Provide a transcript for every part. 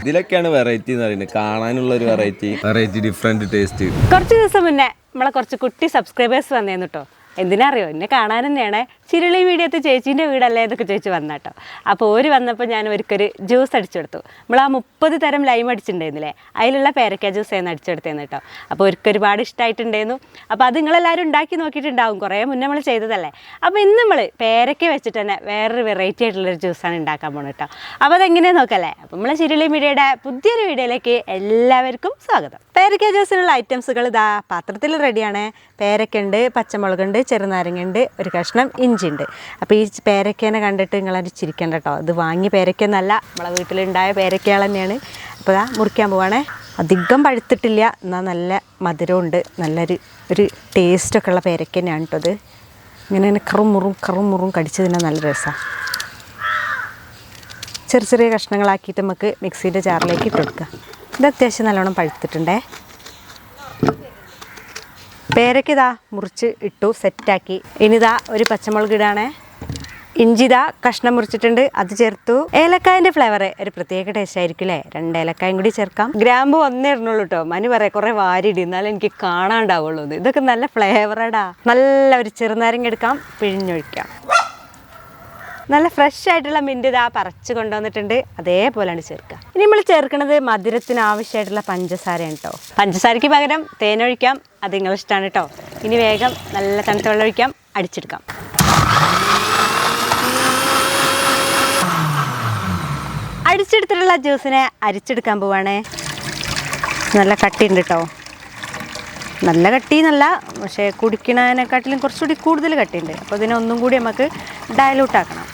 ഇതിലൊക്കെയാണ് variety എന്ന് പറയുന്നത്. കാണാനുള്ള ഒരു വെറൈറ്റി വെറൈറ്റി ഡിഫറെന്റ് ടേസ്റ്റ് കുറച്ച് ദിവസം മുന്നേ നമ്മളെ കുറച്ച് കുട്ടി സബ്സ്ക്രൈബേഴ്സ് വന്നേന്ന് കേട്ടോ എന്തിനാ അറിയോ എന്നെ കാണാൻ തന്നെയാണ്. ചിരുളി മീഡിയത്ത് ചേച്ചീന്റെ വീടല്ലേ എന്നൊക്കെ ചോദിച്ച് വന്ന കേട്ടോ അപ്പോൾ ഓര് വന്നപ്പോൾ ഞാൻ ഒരിക്കൊരു ജ്യൂസ് അടിച്ചു കൊടുത്തു നമ്മൾ ആ മുപ്പത് തരം ലൈം അടിച്ചിട്ടുണ്ടായിരുന്നില്ലേ? അതിലുള്ള പേരക്ക ജ്യൂസ് ആയിരുന്നു അടിച്ചു കൊടുത്തേന്ന് കേട്ടോ. അപ്പോൾ ഒരിക്കൽ ഒരുപാട് ഇഷ്ടമായിട്ടുണ്ടായിരുന്നു അപ്പോൾ അത് നിങ്ങളെല്ലാവരും ഉണ്ടാക്കി നോക്കിയിട്ടുണ്ടാവും. കുറേ മുന്നേ നമ്മൾ ചെയ്തതല്ലേ. അപ്പോൾ ഇന്ന് നമ്മൾ പേരക്ക വെച്ചിട്ട് തന്നെ വേറൊരു വെറൈറ്റി ആയിട്ടുള്ളൊരു ജ്യൂസാണ് ഉണ്ടാക്കാൻ പോകുന്നത് കേട്ടോ. അപ്പോൾ അതെങ്ങനെയാണെന്ന് നോക്കല്ലേ? അപ്പോൾ നമ്മളെ ചിരുളി മീഡിയയുടെ പുതിയൊരു വീഡിയോയിലേക്ക് എല്ലാവർക്കും സ്വാഗതം. പേരക്ക ജ്യൂസിനുള്ള ഐറ്റംസുകൾ ഇതാ പാത്രത്തിൽ റെഡിയാണ് പേരക്കുണ്ട് പച്ചമുളകുണ്ട് ചെറുനാരങ്ങയുണ്ട് ഒരു കഷ്ണം ഇഞ്ചി ഉണ്ട് അപ്പോൾ ഈ പേരക്കേനെ കണ്ടിട്ട് നിങ്ങളത് ചിരിക്കണ്ട കേട്ടോ. ഇത് വാങ്ങിയ പേരക്കൊന്നല്ല നമ്മളെ വീട്ടിലുണ്ടായ പേരക്കകൾ തന്നെയാണ്. അപ്പോൾ ഇതാ മുറിക്കാൻ പോവാണേ. അധികം പഴുത്തിട്ടില്ല എന്നാൽ നല്ല മധുരമുണ്ട് നല്ലൊരു ഒരു ടേസ്റ്റൊക്കെ ഉള്ള പേരക്ക തന്നെയാണ് കേട്ടോ അത് ഇങ്ങനെ ഇങ്ങനെ കറും മുറും കറും മുറും കടിച്ച് തിന്നാൻ നല്ല രസമാണ് ചെറിയ ചെറിയ കഷ്ണങ്ങളാക്കിയിട്ട് നമുക്ക് മിക്സീന്റെ ജാറിലേക്ക് ഇട്ട് കൊടുക്കുക ഇത് അത്യാവശ്യം നല്ലോണം പഴുത്തിട്ടുണ്ടേ. പേരയ്ക്ക് ഇതാ മുറിച്ച് ഇട്ടു സെറ്റാക്കി ഇനിതാ ഒരു പച്ചമുളക് ഇടാണേ. ഇഞ്ചി ഇതാ കഷ്ണം മുറിച്ചിട്ടുണ്ട് അത് ചേർത്തു. ഏലക്കായന്റെ ഫ്ലേവർ ഒരു പ്രത്യേക ടേസ്റ്റ് ആയിരിക്കും അല്ലേ രണ്ട് ഏലക്കായും കൂടി ചേർക്കാം. ഗ്രാമ്പ് ഒന്നേ ഇടണുള്ളൂ കേട്ടോ മനു പറയാം കുറെ വാരിയിടി എന്നാലും എനിക്ക് കാണാണ്ടാവുള്ളൂ ഇതൊക്കെ നല്ല ഫ്ലേവറാടാ നല്ല ഒരു ചെറുനാരങ്ങ എടുക്കാം പിഴിഞ്ഞൊഴിക്കാം. നല്ല ഫ്രഷ് ആയിട്ടുള്ള മിന്റ് ഇതാ പറിച്ച് കൊണ്ടുവന്നിട്ടുണ്ട്. അതേപോലെയാണ് ചേർക്കുക ഇനി നമ്മൾ ചേർക്കുന്നത് മധുരത്തിന് ആവശ്യമായിട്ടുള്ള പഞ്ചസാരയാണ് കേട്ടോ പഞ്ചസാരയ്ക്ക് പകരം തേനൊഴിക്കാം അത് നിങ്ങൾ ഇഷ്ടമാണ് കേട്ടോ ഇനി വേഗം നല്ല തണുത്ത വെള്ളം ഒഴിക്കാം. അടിച്ചെടുക്കാം. അടിച്ചെടുത്തിട്ടുള്ള ജ്യൂസിനെ അരിച്ചെടുക്കാൻ പോവാണേ. നല്ല കട്ടിയുണ്ട് കേട്ടോ നല്ല കട്ടി എന്നല്ല പക്ഷേ കുടിക്കണതിനെക്കാട്ടിലും കുറച്ചുകൂടി കൂടുതൽ കട്ടിയുണ്ട്. അപ്പോൾ ഇതിനെ ഒന്നും കൂടി നമുക്ക് ഡയലൂട്ട് ആക്കണം.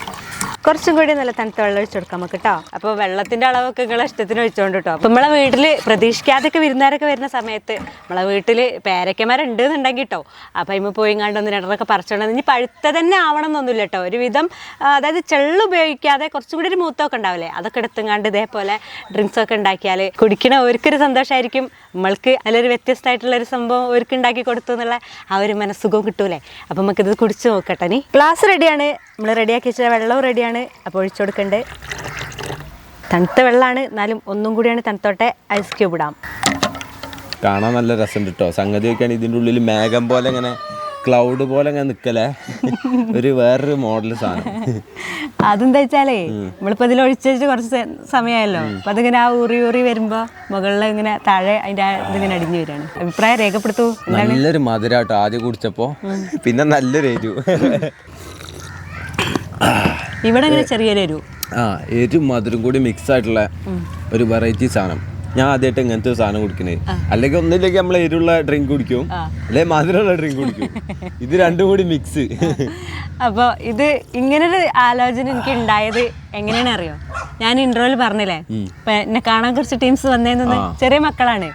കുറച്ചും കൂടി നല്ല തണുത്ത വെള്ളം ഒഴിച്ചു കൊടുക്കാം നമുക്ക് കേട്ടോ അപ്പോൾ വെള്ളത്തിന്റെ അളവൊക്കെ നിങ്ങളെ ഇഷ്ടത്തിന് ഒഴിച്ചുകൊണ്ട് കേട്ടോ അപ്പോൾ നമ്മളെ വീട്ടിൽ പ്രതീക്ഷിക്കാതൊക്കെ വിരുന്നാരൊക്കെ വരുന്ന സമയത്ത് നമ്മളെ വീട്ടിൽ പേരക്കന്മാരുണ്ട് എന്നുണ്ടെങ്കിൽ കേട്ടോ അപ്പോൾ അതിമ്മ പോയി കണ്ട് ഒന്ന് രണ്ടരൊക്കെ പറിച്ചോണ്ട് ഇനി പഴുത്ത തന്നെ ആവണം എന്നൊന്നുമില്ല കേട്ടോ ഒരുവിധം അതായത് ചെള്ള് ഉപയോഗിക്കാതെ കുറച്ചും കൂടി ഒരു മൂത്തമൊക്കെ ഉണ്ടാവില്ലേ? അതൊക്കെ എടുത്തുങ്ങാണ്ട് ഇതേപോലെ ഡ്രിങ്ക്സ് ഒക്കെ ഉണ്ടാക്കിയാൽ കുടിക്കണ അവർക്കൊരു സന്തോഷമായിരിക്കും നമ്മൾക്ക് നല്ലൊരു വ്യത്യസ്തമായിട്ടുള്ള ഒരു സംഭവം അവർക്ക് ഉണ്ടാക്കി കൊടുത്തു എന്നുള്ള ആ ഒരു മനസ്സുഖവും കിട്ടൂലേ? അപ്പം നമുക്കിത് കുടിച്ച് നോക്കട്ടെ നീ ഗ്ലാസ് റെഡിയാണ് നമ്മൾ റെഡിയാക്കി വെച്ചാൽ വെള്ളവും റെഡിയാണ് അപ്പോൾ ഒഴിച്ചു കൊടുക്കേണ്ടത് തണുത്ത വെള്ളമാണ് എന്നാലും ഒന്നും കൂടിയാണ് തണുത്തോട്ടെ ഐസ് ക്യൂബ് ഇടാം. കാണാൻ നല്ല രസമുണ്ട് കേട്ടോ സംഗതി വെക്കാൻ ഇതിന്റെ ഉള്ളിൽ മേഘം പോലെ ഇങ്ങനെ ക്ലൗഡ് പോലെ ഇങ്ങനെ നിൽക്കലേ ഒരു വേറൊരു മോഡൽ സാധനം. അതെന്താ വെച്ചാലേ നമ്മളിപ്പോൾ ഇതിൽ ഒഴിച്ചു കുറച്ച് സമയമല്ലോ അപ്പം അതിങ്ങനെ ആ ഊറി ഊറി വരുമ്പോൾ മുകളിൽ ഇങ്ങനെ താഴെ അതിന്റെ ഇതിങ്ങനെ അടിഞ്ഞു വരികയാണ്. അഭിപ്രായം രേഖപ്പെടുത്തൂ. നല്ലൊരു മധുരാട്ടോ ആദ്യം കുടിച്ചപ്പോൾ പിന്നെ നല്ലൊരു എരു ഇവിടെ അങ്ങനെ ചെറിയൊരു ആ എരും മധുരം കൂടി മിക്സ് ആയിട്ടുള്ള ഒരു വെറൈറ്റി സാധനം. ഞാൻ ആദ്യമായിട്ട് ഇങ്ങനത്തെ ഒരു സാധനം കുടിക്കുന്നത് അല്ലെങ്കിൽ ഒന്നില്ലെങ്കിൽ നമ്മൾ എരിവുള്ള ഡ്രിങ്ക് കുടിക്കും. അല്ലെങ്കിൽ മധുരമുള്ള ഡ്രിങ്ക് കുടിക്കും. ഇത് രണ്ടും കൂടി മിക്സ് അപ്പോൾ ഇത് ഇങ്ങനൊരു ആലോചന എനിക്ക് ഉണ്ടായത് എങ്ങനെയാണ് അറിയോ? ഞാൻ ഇൻട്രോയിൽ പറഞ്ഞില്ലേ? ഇപ്പൊ എന്നെ കാണാൻ കുറച്ച് ടീംസ് വന്നേന്ന് ചെറിയ മക്കളാണ്.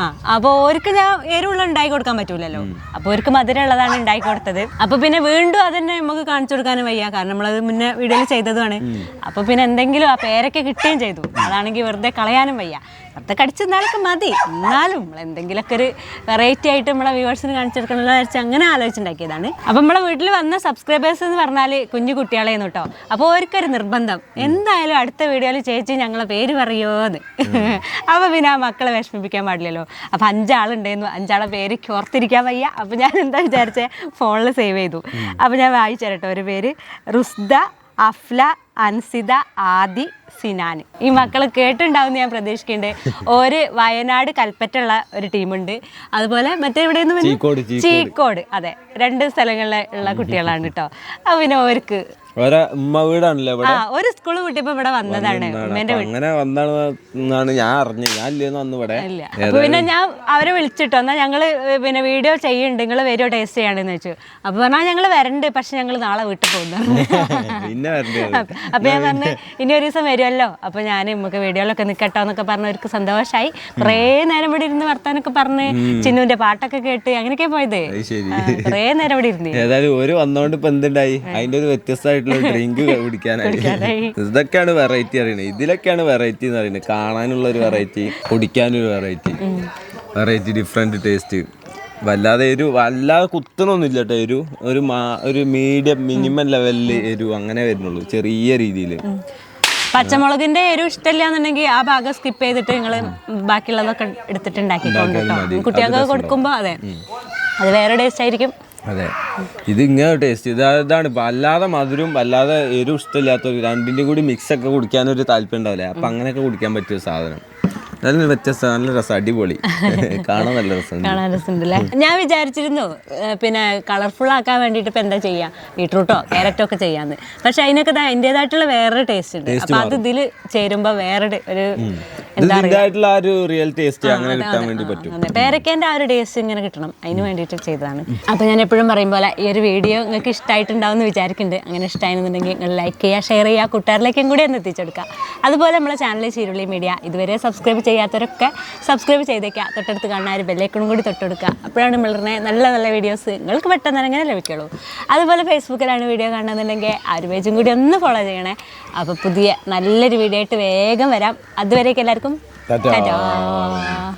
ആ അപ്പൊ ഓർക്ക് ഞാൻ എരിവുള്ള ഉണ്ടാക്കി കൊടുക്കാൻ പറ്റൂലല്ലോ. അപ്പോൾ ഓർക്ക് മധുരമുള്ളതാണ് ഉണ്ടാക്കി കൊടുത്തത്. അപ്പൊ പിന്നെ വീണ്ടും അതന്നെ നമുക്ക് കാണിച്ചു കൊടുക്കാനും വയ്യ. കാരണം നമ്മളത് മുന്നേ വീഡിയോയിൽ ചെയ്തതുമാണ്. അപ്പൊ പിന്നെ എന്തെങ്കിലും ആ പേരൊക്കെ കിട്ടുകയും ചെയ്തു. അതാണെങ്കിൽ വെറുതെ കളയാനും വയ്യ. വെറുതെ കടിച്ചെന്നാലൊക്കെ മതി. എന്നാലും നമ്മൾ എന്തെങ്കിലുമൊക്കെ ഒരു വെറൈറ്റി ആയിട്ട് നമ്മളെ വ്യൂവേഴ്സിന് കാണിച്ചു കൊടുക്കണമെന്ന് വിചാരിച്ച് അങ്ങനെ ആലോചിച്ചുണ്ടാക്കിയതാണ്. അപ്പോൾ നമ്മളെ വീട്ടിൽ വന്ന സബ്സ്ക്രൈബേഴ്സ് എന്ന് പറഞ്ഞാൽ കുഞ്ഞു കുട്ടികളെന്ന് കേട്ടോ. അപ്പോൾ ഓർക്കൊരു നിർബന്ധം. എന്തായാലും അടുത്ത വീഡിയോയിൽ ചേച്ചി ഞങ്ങളെ പേര് പറയുമോന്ന് അപ്പോൾ പിന്നെ ആ മക്കളെ വിഷമിപ്പിക്കാൻ പാടില്ലല്ലോ. അപ്പോൾ അഞ്ചാളുണ്ടായിരുന്നു അഞ്ചാളെ പേര് ഓർത്തിരിക്കാൻ വയ്യ. അപ്പോൾ ഞാൻ എന്താ വിചാരിച്ചേ? ഫോണിൽ സേവ് ചെയ്തു. അപ്പോൾ ഞാൻ വായിച്ചു തരട്ടെ. ഒരു പേര് റുസ്ദ അഫ്ല അൻസിത ആദി സിനാൻ ഈ മക്കൾ കേട്ടുണ്ടാവും ഞാൻ പ്രതീക്ഷിക്കുന്നുണ്ട് ഒരു വയനാട് കൽപ്പറ്റുള്ള ഒരു ടീമുണ്ട്. അതുപോലെ മറ്റേ ഇവിടെ ചീക്കോട്, അതെ. രണ്ട് സ്ഥലങ്ങളിലെ ഉള്ള കുട്ടികളാണ് കേട്ടോ അപ്പൊ പിന്നെ അവർക്ക് ഒരു സ്കൂൾ വിട്ടിയപ്പോൾ ഇവിടെ വന്നതാണ് അങ്ങനെ വന്നാണ് ഞാൻ അറിഞ്ഞത്. ഞാൻ വന്നു ഇവിടെ. പിന്നെ ഞാൻ അവരെ വിളിച്ചിട്ടോ. എന്നാ ഞങ്ങൾ പിന്നെ വീഡിയോ ചെയ്യുന്നുണ്ട് നിങ്ങൾ വരുമോ ടേസ്റ്റ് ചെയ്യാണെന്ന് വെച്ചു. അപ്പൊ പറഞ്ഞാൽ ഞങ്ങൾ വരണ്ട്. പക്ഷെ ഞങ്ങൾ നാളെ വീട്ടിൽ പോകുന്നു. പിന്നെ അപ്പൊ ഞാൻ പറഞ്ഞു ഇനി ഒരു ദിവസം വരുമല്ലോ അപ്പൊ ഞാൻ നമുക്ക് വീഡിയോയിലൊക്കെ നിൽക്കട്ടോ എന്നൊക്കെ പറഞ്ഞ് അവർക്ക് സന്തോഷമായി കുറേ നേരം ഇവിടെ ഇരുന്ന് വർത്താനൊക്കെ പറഞ്ഞ് ചിന്നുവിന്റെ പാട്ടൊക്കെ കേട്ട് അങ്ങനെയൊക്കെ പോയത്. കുറേ നേരം ഇവിടെ ഇരുന്ന്. ഏതായാലും ഒരു വന്നോണ്ട് ഇപ്പൊ എന്തുണ്ടായി? അതിന്റെ ഒരു വ്യത്യസ്തമായിട്ടുള്ള ഡ്രിങ്ക് കുടിക്കാനായി. ഇതൊക്കെയാണ് വെറൈറ്റി അറിയണത് ഇതിലൊക്കെയാണ് വെറൈറ്റി എന്ന് പറയുന്നത്. കാണാനുള്ള ഒരു വെറൈറ്റി കുടിക്കാനൊരു വെറൈറ്റി വെറൈറ്റി ഡിഫറെന്റ് ടേസ്റ്റ് വല്ലാതെ ഒരു വല്ലാതെ കുത്തണമൊന്നുമില്ല കേട്ടോ എരു. ഒരു മാ ഒരു മീഡിയം മിനിമം ലെവലിൽ എരു അങ്ങനെ വരുന്നുള്ളൂ. ചെറിയ രീതിയിൽ പച്ചമുളകിന്റെ എരിവ് ഇഷ്ടമില്ല എന്നുണ്ടെങ്കിൽ ആ ഭാഗം സ്കിപ്പ് ചെയ്തിട്ട് നിങ്ങൾ ബാക്കിയുള്ളതൊക്കെ എടുത്തിട്ട് ഉണ്ടാക്കിക്കൊണ്ട് ഉണ്ടാക്കിയാൽ കേട്ടോ കുട്ടികൾക്ക് കൊടുക്കുമ്പോ കൊടുക്കുമ്പോൾ അതെ അത് വേറെ ടേസ്റ്റ് ആയിരിക്കും. അതെ. ഇത് ഇങ്ങനെ ടേസ്റ്റ് ഇത് ഇതാണ് ഇപ്പം അല്ലാതെ മധുരം അല്ലാതെ എരിവ് ഇഷ്ടമില്ലാത്ത രണ്ടിന്റെ കൂടി മിക്സ് ഒക്കെ കുടിക്കാനൊരു താല്പര്യം ഉണ്ടാവില്ലേ? അപ്പൊ അങ്ങനെയൊക്കെ കുടിക്കാൻ പറ്റിയ സാധനം. നല്ല വ്യത്യസ്ത നല്ല രസം അടിപൊളി. കാണാൻ നല്ല രസം കാണാൻ രസമുണ്ടല്ലേ? ഞാൻ വിചാരിച്ചിരുന്നു പിന്നെ കളർഫുൾ ആക്കാൻ വേണ്ടിയിട്ട് ഇപ്പം എന്താ ചെയ്യാ? ബീട്രൂട്ടോ ക്യാരറ്റോ ഒക്കെ ചെയ്യാന്ന്. പക്ഷെ അതിനൊക്കെ അതിന്റെതായിട്ടുള്ള വേറൊരു ടേസ്റ്റ് ഉണ്ട്. അപ്പൊ അത് ഇതിൽ ചേരുമ്പോൾ വേറെ ഒരു ഇതിന്റെതായിട്ടുള്ള ആ ഒരു റിയൽ ടേസ്റ്റ് അങ്ങനെ കിട്ടാൻ വേണ്ടി പറ്റും. അതെ. പേരക്കേന്റെ ആ ഒരു ടേസ്റ്റ് ഇങ്ങനെ കിട്ടണം. അതിന് വേണ്ടിയിട്ട് ചെയ്തതാണ്. അപ്പോൾ ഞാൻ എപ്പോഴും പറയും പോലെ ഈ ഒരു വീഡിയോ നിങ്ങൾക്ക് ഇഷ്ടമായിട്ടുണ്ടാവും എന്ന് വിചാരിക്കുന്നുണ്ട് അങ്ങനെ ഇഷ്ടമായിരുന്നുണ്ടെങ്കിൽ നിങ്ങൾ ലൈക്ക് ചെയ്യുക ഷെയർ ചെയ്യുക കൂട്ടുകാരിലേക്കും കൂടി ഒന്ന് എത്തിച്ചെടുക്കുക. അതുപോലെ നമ്മുടെ ചാനൽ ചീരുള്ളി മീഡിയ ഇതുവരെ സബ്സ്ക്രൈബ് ചെയ്യാത്തവരൊക്കെ സബ്സ്ക്രൈബ് ചെയ്തേക്കുക. തൊട്ടടുത്ത് കാണുന്ന ഒരു ബെല്ലേക്കണും കൂടി തൊട്ടെടുക്കുക. അപ്പോഴാണ് നമ്മളുടെ നല്ല നല്ല വീഡിയോസ് നിങ്ങൾക്ക് പെട്ടെന്ന് തന്നെ ലഭിക്കുള്ളൂ. അതുപോലെ ഫേസ്ബുക്കിലാണ് വീഡിയോ കാണുന്നുണ്ടെങ്കിൽ ആ ഒരു പേജും കൂടി ഒന്ന് ഫോളോ ചെയ്യണേ. അപ്പോൾ പുതിയ നല്ലൊരു വീഡിയോ ആയിട്ട് വേഗം വരാം. അതുവരേക്കും എല്ലാവർക്കും 맞 아.